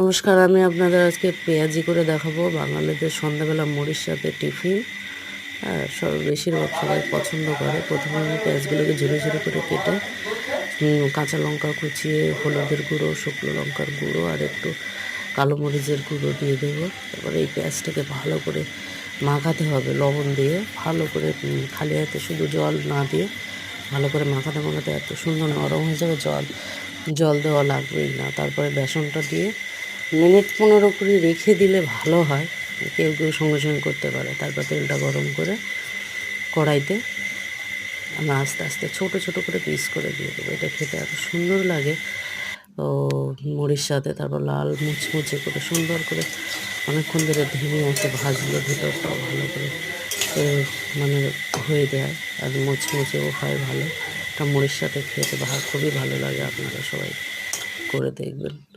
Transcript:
নমস্কার, আমি আপনাদের আজকে পেঁয়াজি করে দেখাবো বাঙালিদের সন্ধ্যাবেলা মুড়ির সাথে টিফিন। সব বেশিরভাগ সবাই পছন্দ করে। প্রথমে আমি পেঁয়াজগুলোকে ঝুড়ো ঝুড়ো করে কেটে কাঁচা লঙ্কা কুচিয়ে, হলুদের গুঁড়ো, শুকনো লঙ্কার গুঁড়ো আর একটু কালো মরিচের গুঁড়ো দিয়ে দেবো। তারপরে এই পেঁয়াজটাকে ভালো করে মাখাতে হবে লবণ দিয়ে। ভালো করে খালি হাতে শুধু জল না দিয়ে ভালো করে মাখাতে মাখাতে এত সুন্দর নরম হয়ে যাবে, জল জল দেওয়া লাগবেই না। তারপরে বেসনটা দিয়ে মিনিট পনেরো করে রেখে দিলে ভালো হয়। কেউ কেউ সঙ্গে সঙ্গে করতে পারে। তারপর তেলটা গরম করে কড়াইতে আমরা আস্তে আস্তে ছোট ছোট করে পিস করে দিয়ে দেবো। এটা খেতে এত সুন্দর লাগে। ও মুড়ির সাথে তারপর লাল মুচমুচে করে সুন্দর করে অনেকক্ষণ ধরে ধিমে আছে ভাজলে ভিতরটাও ভালো করে মানে হয়ে যায় আর মুচমুচেও হয় ভালো। এটা মুড়ির সাথে খেতে ভা, খুবই ভালো লাগে আপনারা সবাই। করে দেখবেন।